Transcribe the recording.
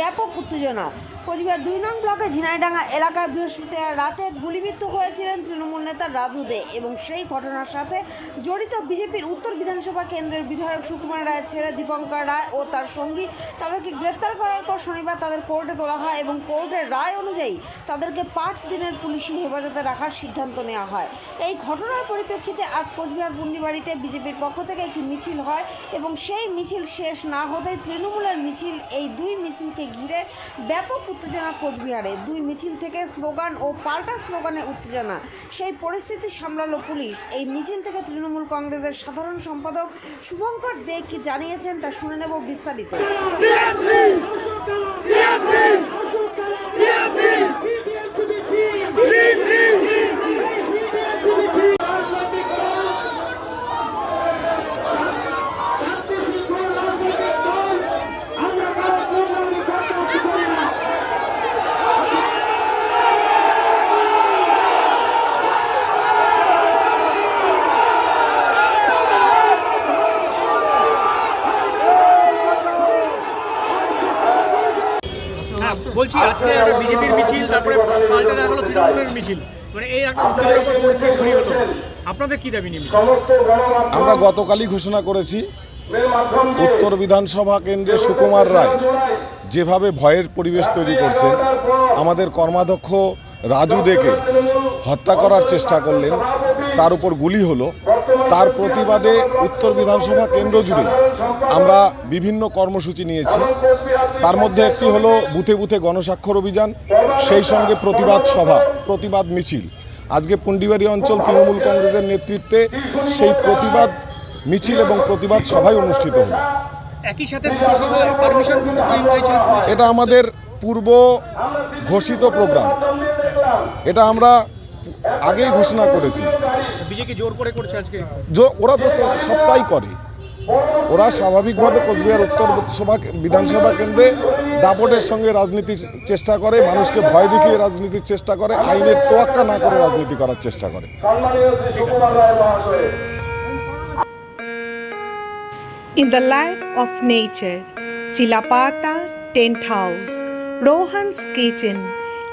ব্যাপক উত্তেজনা। কোচবিহার দুই নং ব্লকে ঝিনাইডাঙ্গা এলাকায় বৃহস্পতিবার রাতে গুলিবিদ্ধ হয়েছিলেন তৃণমূল নেতা রাজু দে এবং সেই ঘটনার সাথে জড়িত বিজেপির উত্তর বিধানসভা কেন্দ্রের বিধায়ক সুকুমার রায়ের ছেলে দীপঙ্কর রায় ও তার সঙ্গী তাদেরকে গ্রেপ্তার করার পর শনিবার তাদের কোর্টে তোলা হয় এবং কোর্টের রায় অনুযায়ী তাদেরকে পাঁচ দিনের পুলিশি হেফাজতে রাখার সিদ্ধান্ত নেওয়া হয়। এই ঘটনার পরিপ্রেক্ষিতে আজ কোচবিহার পুন্ডিবাড়িতে বিজেপির পক্ষ থেকে একটি মিছিল হয় এবং সেই মিছিল শেষ না হতেই তৃণমূলের মিছিল এই দুই মিছিলকে ঘিরে ব্যাপক উত্তেজনা কোচবিহারে। দুই মিছিল থেকে স্লোগান ও পাল্টা স্লোগানে উত্তেজনা। সেই পরিস্থিতি সামলালো পুলিশ। এই মিছিল থেকে তৃণমূল কংগ্রেসের সাধারণ সম্পাদক শুভঙ্কর দে কি জানিয়েছেন তা শুনে নেব বিস্তারিত। বলছি, আজকে একটা বিজেপির মিছিল, তারপরে পাল্টে দেখা গেলো তৃণমূলের মিছিল। মানে এই একটা উত্তেজনাকর পরিস্থিতি তৈরি হলো। আপনাদের কি দাবি নিম্ন আমরা গতকালই ঘোষণা করেছি, উত্তর বিধানসভা কেন্দ্রে সুকুমার রায় যেভাবে ভয়ের পরিবেশ তৈরি করছেন, আমাদের কর্মাধ্যক্ষ রাজু দেকে হত্যা করার চেষ্টা করলেন তার উপর গুলি হলো তার প্রতিবাদে উত্তর বিধানসভা কেন্দ্র জুড়ে আমরা বিভিন্ন কর্মসূচি নিয়েছি। তার মধ্যে একটি হলো বুথে বুথে গণস্বাক্ষর অভিযান সেই সঙ্গে প্রতিবাদ সভা প্রতিবাদ মিছিল। আজকে পুন্ডিবাড়ি অঞ্চল তৃণমূল কংগ্রেসের নেতৃত্বে সেই প্রতিবাদ মিছিল এবং প্রতিবাদ সভায় অনুষ্ঠিত হলো। একই সাথে। এটা আমাদের পূর্ব ঘোষিত প্রোগ্রাম। এটা আমরা আগেই ঘোষণা করেছি। বিজেপি জোর করে করছে আজকে? ওরা তো সপ্তাহই করে। ওরা স্বাভাবিকভাবে কোচবিহার উত্তর সভা বিধানসভা কেন্দ্রে দাপটের সঙ্গে রাজনীতির চেষ্টা করে মানুষকে ভয় দেখিয়ে রাজনীতির চেষ্টা করে আইনের তোয়াক্কা না করে রাজনীতি করার চেষ্টা করে। In the life of nature, Chilapata Tent House, Rohan's Kitchen.